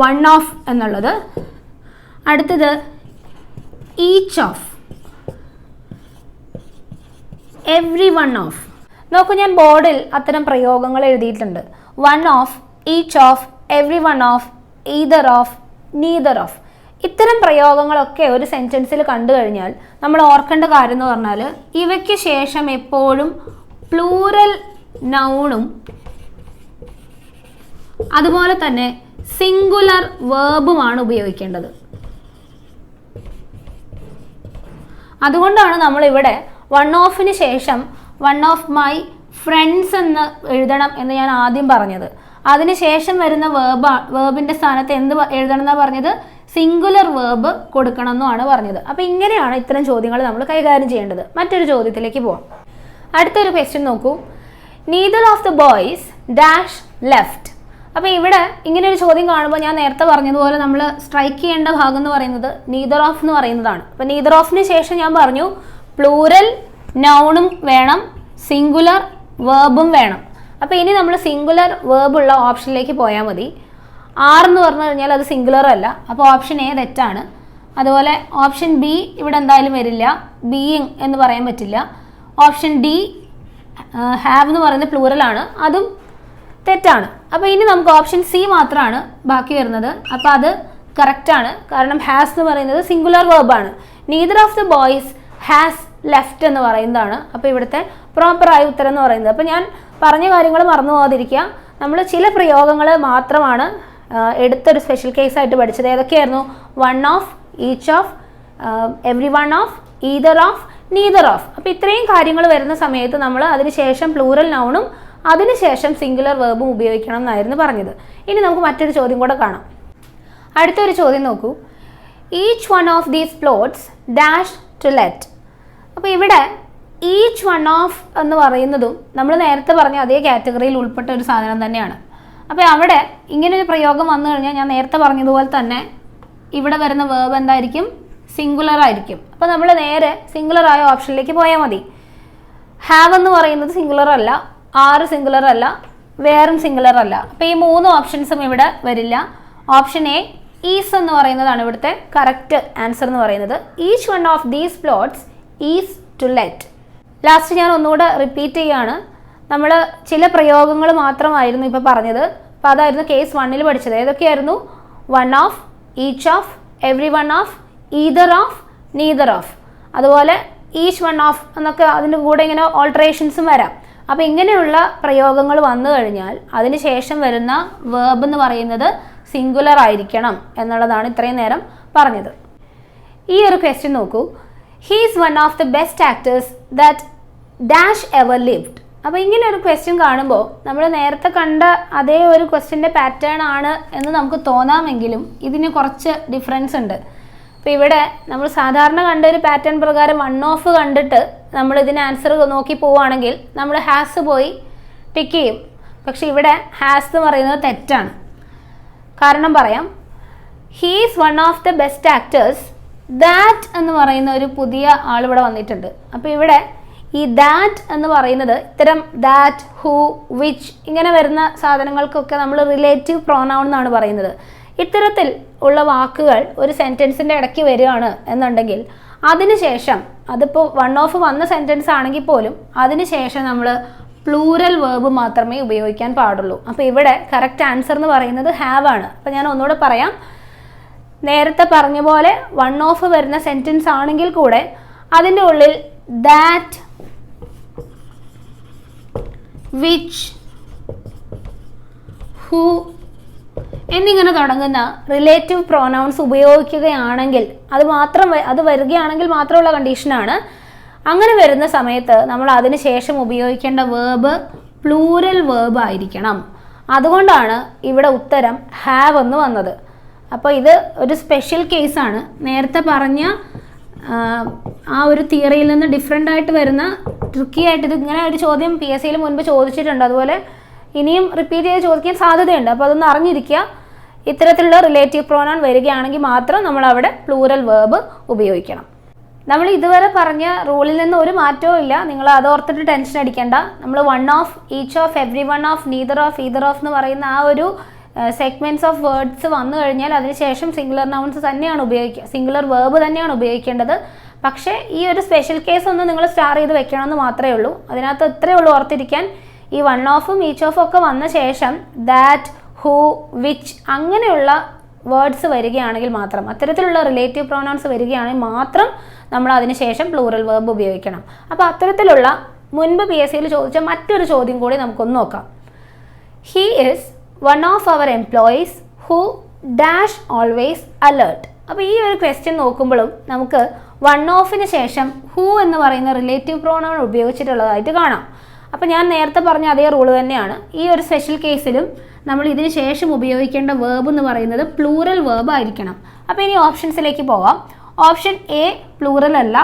One of എന്നുള്ളത്. അടുത്തത് each of every one of നോക്കൂ ഞാൻ ബോർഡിൽ അത്തരം പ്രയോഗങ്ങൾ എഴുതിയിട്ടുണ്ട്. One of each of every one of either of neither of ഇത്തരം പ്രയോഗങ്ങളൊക്കെ ഒരു സെന്റൻസിൽ കണ്ടു കഴിഞ്ഞാൽ നമ്മൾ ഓർക്കേണ്ട കാര്യം എന്ന് പറഞ്ഞാൽ ഇവയ്ക്ക് ശേഷം എപ്പോഴും പ്ലൂറൽ നൗണും അതുപോലെ തന്നെ സിംഗുലർ വേർബുമാണ് ഉപയോഗിക്കേണ്ടത്. അതുകൊണ്ടാണ് നമ്മൾ ഇവിടെ വൺ ഓഫിന് ശേഷം വൺ ഓഫ് മൈ ഫ്രണ്ട്സ് എന്ന് എഴുതണം എന്ന് ഞാൻ ആദ്യം പറഞ്ഞത്. അതിനുശേഷം വരുന്ന വേർബ് വേർബിന്റെ സ്ഥാനത്ത് എന്ത് എഴുതണം എന്നാ പറഞ്ഞത്? സിംഗുലർ വേർബ് കൊടുക്കണം എന്നുമാണ് പറഞ്ഞത്. അപ്പോൾ ഇങ്ങനെയാണ് ഇത്തരം ചോദ്യങ്ങൾ നമ്മൾ കൈകാര്യം ചെയ്യേണ്ടത്. മറ്റൊരു ചോദ്യത്തിലേക്ക് പോവാം. അടുത്തൊരു ക്വസ്റ്റ്യൻ നോക്കൂ. Neither of the boys dash left അപ്പോൾ ഇവിടെ ഇങ്ങനെ ഒരു ചോദ്യം കാണുമ്പോൾ ഞാൻ നേരത്തെ പറഞ്ഞതുപോലെ നമ്മൾ സ്ട്രൈക്ക് ചെയ്യേണ്ട ഭാഗം എന്ന് പറയുന്നത് നീതർ ഓഫ് എന്ന് പറയുന്നതാണ്. അപ്പോൾ നീതർ ഓഫിന് ശേഷം ഞാൻ പറഞ്ഞു പ്ലൂരൽ നൗണും വേണം സിംഗുലർ വേർബും വേണം. അപ്പോൾ ഇനി നമ്മൾ സിംഗുലർ വേർബുള്ള ഓപ്ഷനിലേക്ക് പോയാൽ മതി. ആർ എന്ന് പറഞ്ഞു കഴിഞ്ഞാൽ അത് സിംഗുലർ അല്ല. അപ്പോൾ ഓപ്ഷൻ എ തെറ്റാണ്. അതുപോലെ ഓപ്ഷൻ ബി ഇവിടെ എന്തായാലും വരില്ല. ബീയിങ് എന്ന് പറയാൻ പറ്റില്ല. ഓപ്ഷൻ ഡി ഹാവ് എന്ന് പറയുന്നത് പ്ലൂറലാണ് അതും തെറ്റാണ്. അപ്പോൾ ഇനി നമുക്ക് ഓപ്ഷൻ സി മാത്രമാണ് ബാക്കി വരുന്നത്. അപ്പോൾ അത് കറക്റ്റാണ് കാരണം ഹാസ് എന്ന് പറയുന്നത് സിംഗുലർ ആണ്. Neither of the boys has left എന്ന് പറയുന്നതാണ്. അപ്പോൾ ഇവിടുത്തെ പ്രോപ്പറായ ഉത്തരം എന്ന് പറയുന്നത്. അപ്പോൾ ഞാൻ പറഞ്ഞ കാര്യങ്ങൾ മറന്നു പോകാതിരിക്കുക. നമ്മൾ ചില പ്രയോഗങ്ങൾ മാത്രമാണ് എടുത്തൊരു സ്പെഷ്യൽ കേസ് ആയിട്ട് പഠിച്ചത്. ഏതൊക്കെയായിരുന്നു? One of each of every one of either of neither of അപ്പോൾ ഇത്രയും കാര്യങ്ങൾ വരുന്ന സമയത്ത് നമ്മൾ അതിനുശേഷം പ്ലൂറൽ നൗണും അതിനുശേഷം സിംഗുലർ വേർബും ഉപയോഗിക്കണം എന്നായിരുന്നു പറഞ്ഞത്. ഇനി നമുക്ക് മറ്റൊരു ചോദ്യം കൂടെ കാണാം. അടുത്തൊരു ചോദ്യം നോക്കൂ. Each one of these plots dash to let അപ്പോൾ ഇവിടെ ഈച്ച് വൺ ഓഫ് എന്ന് പറയുന്നതും നമ്മൾ നേരത്തെ പറഞ്ഞ അതേ കാറ്റഗറിയിൽ ഉൾപ്പെട്ട ഒരു സാധനം തന്നെയാണ്. അപ്പോൾ അവിടെ ഇങ്ങനെ ഒരു പ്രയോഗം വന്നു കഴിഞ്ഞാൽ ഞാൻ നേരത്തെ പറഞ്ഞതുപോലെ തന്നെ ഇവിടെ വരുന്ന വേർബ് എന്തായിരിക്കും? സിംഗുലർ ആയിരിക്കും. അപ്പോൾ നമ്മൾ നേരെ സിംഗുലർ ആയ ഓപ്ഷനിലേക്ക് പോയാൽ മതി. ഹാവ് എന്ന് പറയുന്നത് സിംഗുലർ അല്ല. ആറ് സിംഗുലർ അല്ല വേറും സിംഗുലർ അല്ല. അപ്പോൾ ഈ മൂന്ന് ഓപ്ഷൻസും ഇവിടെ വരില്ല. ഓപ്ഷൻ എ ഈസ് എന്ന് പറയുന്നതാണ് ഇവിടുത്തെ കറക്റ്റ് ആൻസർ എന്ന് പറയുന്നത്. Each one of these plots is to let last ഞാൻ ഒന്നുകൂടെ റിപ്പീറ്റ് ചെയ്യാണ്. നമ്മൾ ചില പ്രയോഗങ്ങൾ മാത്രമായിരുന്നു ഇപ്പോൾ പറഞ്ഞത്. അപ്പോൾ അതായിരുന്നു കേസ് വണ്ണിൽ പഠിച്ചത്. ഏതൊക്കെയായിരുന്നു? One of each of every one of either of neither of അതുപോലെ ഈച്ച് വൺ ഓഫ് എന്നൊക്കെ അതിന്റെ കൂടെ ഇങ്ങനെ ഓൾട്ടറേഷൻസും വരാം. അപ്പോൾ ഇങ്ങനെയുള്ള പ്രയോഗങ്ങൾ വന്നു കഴിഞ്ഞാൽ അതിന് ശേഷം വരുന്ന വേർബ് എന്ന് പറയുന്നത് സിംഗുലർ ആയിരിക്കണം എന്നുള്ളതാണ് ഇത്രയും നേരം പറഞ്ഞത്. ഈ ഒരു ക്വസ്റ്റ്യൻ നോക്കൂ. He's one of the best actors that dash ever lived അപ്പോൾ ഇങ്ങനെ ഒരു ക്വസ്റ്റ്യൻ കാണുമ്പോൾ നമ്മൾ നേരത്തെ കണ്ട അതേ ഒരു ക്വസ്റ്റ്യന്റെ പാറ്റേൺ ആണ് എന്ന് നമുക്ക് തോന്നാമെങ്കിലും ഇതിന് കുറച്ച് ഡിഫറൻസ് ഉണ്ട്. അപ്പോൾ ഇവിടെ നമ്മൾ സാധാരണ കണ്ട ഒരു പാറ്റേൺ പ്രകാരം വൺ ഓഫ് കണ്ടിട്ട് നമ്മൾ ഇതിന് ആൻസർ നോക്കി പോവുകയാണെങ്കിൽ നമ്മൾ ഹാസ് പോയി ടിക്ക് ചെയ്യും. പക്ഷെ ഇവിടെ ഹാസ് എന്ന് പറയുന്നത് തെറ്റാണ്. കാരണം പറയാം he's one of the best actors that എന്ന് പറയുന്ന ഒരു പുതിയ ആൾ ഇവിടെ വന്നിട്ടുണ്ട്. അപ്പോൾ ഇവിടെ ഈ ദാറ്റ് എന്ന് പറയുന്നത് ഇത്തരം ദാറ്റ് ഹൂ വിച്ച് ഇങ്ങനെ വരുന്ന സാധനങ്ങൾക്കൊക്കെ നമ്മൾ റിലേറ്റീവ് പ്രോണൗൺ എന്നാണ് പറയുന്നത്. ഇത്തരത്തിൽ ഉള്ള വാക്കുകൾ ഒരു സെന്റൻസിന്റെ ഇടയ്ക്ക് വരികയാണ് എന്നുണ്ടെങ്കിൽ അതിനുശേഷം അതിപ്പോൾ വൺ ഓഫ് വന്ന സെന്റൻസ് ആണെങ്കിൽ പോലും അതിനുശേഷം നമ്മൾ പ്ലൂറൽ വേർബ് മാത്രമേ ഉപയോഗിക്കാൻ പാടുള്ളൂ. അപ്പോൾ ഇവിടെ കറക്റ്റ് ആൻസർ എന്ന് പറയുന്നത് ഹാവ് ആണ്. അപ്പോൾ ഞാൻ ഒന്നുകൂടെ പറയാം. നേരത്തെ പറഞ്ഞ പോലെ വൺ ഓഫ് വരുന്ന സെന്റൻസ് ആണെങ്കിൽ കൂടെ അതിന്റെ ഉള്ളിൽ ദാറ്റ് വിച്ച് ഹൂ എന്നിങ്ങനെ തുടങ്ങുന്ന റിലേറ്റീവ് പ്രോനൗൺസ് ഉപയോഗിക്കുകയാണെങ്കിൽ അത് മാത്രം അത് വരികയാണെങ്കിൽ മാത്രമുള്ള കണ്ടീഷനാണ് അങ്ങനെ വരുന്ന സമയത്ത് നമ്മൾ അതിന് ശേഷം ഉപയോഗിക്കേണ്ട വേർബ് പ്ലൂരൽ വേർബ് ആയിരിക്കണം. അതുകൊണ്ടാണ് ഇവിടെ ഉത്തരം ഹാവ് എന്ന് വന്നത്. അപ്പോൾ ഇത് ഒരു സ്പെഷ്യൽ കേസാണ് നേരത്തെ പറഞ്ഞ ആ, ഒരു തിയറിയിൽ നിന്ന് ഡിഫറെന്റ് ആയിട്ട് വരുന്ന ട്രിക്കി ആയിട്ട് ഇത് ഇങ്ങനെ ഒരു ചോദ്യം പി എസ് സിയിൽ മുൻപ് ചോദിച്ചിട്ടുണ്ട്. അതുപോലെ ഇനിയും റിപ്പീറ്റ് ചെയ്ത് ചോദിക്കാൻ സാധ്യതയുണ്ട്. അപ്പോൾ അതൊന്ന് അറിഞ്ഞിരിക്കുക. ഇത്തരത്തിലുള്ള റിലേറ്റീവ് പ്രോനൗൺ വരികയാണെങ്കിൽ മാത്രം നമ്മൾ അവിടെ പ്ലൂറൽ വേർബ് ഉപയോഗിക്കണം. നമ്മൾ ഇതുവരെ പറഞ്ഞ റൂളിൽ നിന്ന് ഒരു മാറ്റവും ഇല്ല. നിങ്ങൾ അതോർത്തിട്ട് ടെൻഷൻ അടിക്കേണ്ട. നമ്മൾ one of each of every one of neither of either of എന്ന് പറയുന്ന ആ ഒരു സെഗ്മെന്റ്സ് ഓഫ് വേർഡ്സ് വന്നു കഴിഞ്ഞാൽ അതിനുശേഷം സിംഗുലർ നൗൺസ് തന്നെയാണ് ഉപയോഗിക്കുക സിംഗുലർ വേർബ് തന്നെയാണ് ഉപയോഗിക്കേണ്ടത്. പക്ഷേ ഈ ഒരു സ്പെഷ്യൽ കേസ് ഒന്ന് നിങ്ങൾ സ്റ്റാർ ചെയ്ത് വെക്കണമെന്ന് മാത്രമേ ഉള്ളൂ. അതിനകത്ത് ഇത്രയേ ഉള്ളൂ ഓർത്തിരിക്കാൻ. ഈ വൺ ഓഫും ഈച്ച് ഓഫും ഒക്കെ വന്ന ശേഷം ദാറ്റ് ഹൂ വിച്ച് അങ്ങനെയുള്ള വേർഡ്സ് വരികയാണെങ്കിൽ മാത്രം അത്തരത്തിലുള്ള റിലേറ്റീവ് പ്രൊനൗൺസ് വരികയാണെങ്കിൽ മാത്രം നമ്മൾ അതിന് ശേഷം പ്ലൂറൽ വേർബ് ഉപയോഗിക്കണം. അപ്പോൾ അത്തരത്തിലുള്ള മുൻപ് പി എസ് സിയിൽ ചോദിച്ച മറ്റൊരു ചോദ്യം കൂടി നമുക്കൊന്ന് നോക്കാം. He is one of our employees who dash always alert അപ്പോൾ ഈ ഒരു ക്വസ്റ്റ്യൻ നോക്കുമ്പോഴും നമുക്ക് വൺ ഓഫിന് ശേഷം ഹൂ എന്ന് പറയുന്ന റിലേറ്റീവ് പ്രോണൗൺ ഉപയോഗിച്ചിട്ടുള്ളതായിട്ട് കാണാം. അപ്പോൾ ഞാൻ നേരത്തെ പറഞ്ഞ അതേ റൂൾ തന്നെയാണ്. ഈ ഒരു സ്പെഷ്യൽ കേസിലും നമ്മൾ ഇതിന് ശേഷം ഉപയോഗിക്കേണ്ട വേർബ് എന്ന് പറയുന്നത് പ്ലൂറൽ വേർബ് ആയിരിക്കണം. അപ്പോൾ ഇനി ഓപ്ഷൻസിലേക്ക് പോവാം. ഓപ്ഷൻ എ പ്ലൂറൽ അല്ല.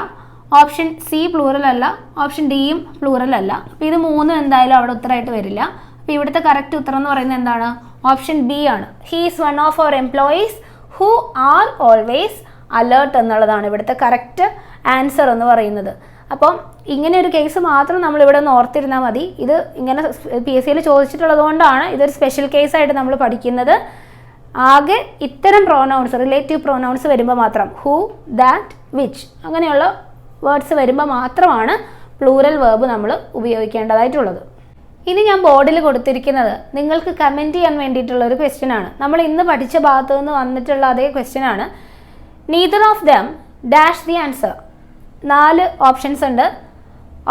ഓപ്ഷൻ സി പ്ലൂറൽ അല്ല. ഓപ്ഷൻ ഡിയും പ്ലൂറൽ അല്ല. അപ്പോൾ ഇത് മൂന്നും എന്തായാലും അവിടെ ഉത്തരമായിട്ട് വരില്ല. അപ്പോൾ ഇവിടുത്തെ കറക്റ്റ് ഉത്തരം എന്ന് പറയുന്നത് എന്താണ്? ഓപ്ഷൻ ബി ആണ്. He's one of our employees who are always alert എന്നുള്ളതാണ് ഇവിടുത്തെ കറക്റ്റ് ആൻസർ എന്ന് പറയുന്നത്. അപ്പം ഇങ്ങനെ ഒരു കേസ് മാത്രം നമ്മൾ ഇവിടെ ഒന്ന് ഓർത്തിരുന്നാൽ മതി. ഇത് ഇങ്ങനെ പി എസ് സിയിൽ ചോദിച്ചിട്ടുള്ളത് കൊണ്ടാണ് ഇതൊരു സ്പെഷ്യൽ കേസായിട്ട് നമ്മൾ പഠിക്കുന്നത്. ആകെ ഇത്തരം പ്രോനൗൺസ് റിലേറ്റീവ് പ്രോനൗൺസ് വരുമ്പോൾ മാത്രം ഹൂ ദാറ്റ് വിച്ച് അങ്ങനെയുള്ള വേർഡ്സ് വരുമ്പോൾ മാത്രമാണ് പ്ലൂറൽ വേർബ് നമ്മൾ ഉപയോഗിക്കേണ്ടതായിട്ടുള്ളത്. ഇനി ഞാൻ ബോർഡിൽ കൊടുത്തിരിക്കുന്നത് നിങ്ങൾക്ക് കമന്റ് ചെയ്യാൻ വേണ്ടിയിട്ടുള്ള ഒരു ക്വസ്റ്റ്യൻ ആണ്. നമ്മൾ ഇന്ന് പഠിച്ച ഭാഗത്തു നിന്ന് വന്നിട്ടുള്ള അതേ ക്വസ്റ്റ്യൻ ആണ്. Neither of them dash the answer നാല് ഓപ്ഷൻസ് ഉണ്ട്.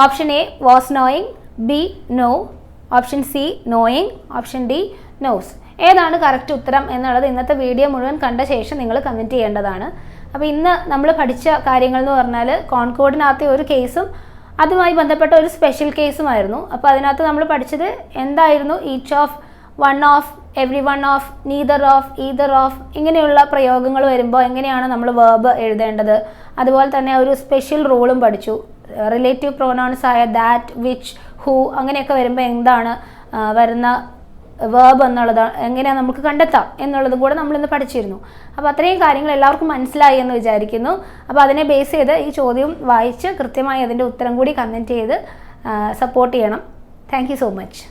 Option A was knowing B no option C knowing option D knows ഏതാണ് കറക്റ്റ് ഉത്തരം എന്നുള്ളത് ഇന്നത്തെ വീഡിയോ മുഴുവൻ കണ്ട ശേഷം നിങ്ങൾ കമന്റ് ചെയ്യേണ്ടതാണ്. അപ്പോൾ ഇന്ന് നമ്മൾ പഠിച്ച കാര്യങ്ങൾ എന്ന് പറഞ്ഞാൽ കോൺകോഡിനകത്തെ ഒരു കേസും അതുമായി ബന്ധപ്പെട്ട ഒരു സ്പെഷ്യൽ കേസുമായിരുന്നു അപ്പോൾ അതിനകത്ത് നമ്മൾ പഠിച്ചത് എന്തായിരുന്നു? Each of one of every one of neither of either of ഇങ്ങനെയുള്ള പ്രയോഗങ്ങൾ വരുമ്പോൾ എങ്ങനെയാണ് നമ്മൾ വേർബ് എഴുതേണ്ടത്? അതുപോലെ തന്നെ ഒരു സ്പെഷ്യൽ റൂളും പഠിച്ചു. റിലേറ്റീവ് പ്രോനൗൺസ് ആയ ദാറ്റ് വിച്ച് ഹൂ അങ്ങനെയൊക്കെ വരുമ്പോൾ എന്താണ് വരുന്ന വേർബ് എന്നുള്ളത് എങ്ങനെയാണ് നമുക്ക് കണ്ടെത്താം എന്നുള്ളതും കൂടെ നമ്മളിന്ന് പഠിച്ചിരുന്നു. അപ്പോൾ അത്രയും കാര്യങ്ങൾ എല്ലാവർക്കും മനസ്സിലായി എന്ന് വിചാരിക്കുന്നു. അപ്പോൾ അതിനെ ബേസ് ചെയ്ത് ഈ ചോദ്യം വായിച്ച് കൃത്യമായി അതിന്റെ ഉത്തരം കൂടി കമന്റ് ചെയ്ത് സപ്പോർട്ട് ചെയ്യണം. Thank so much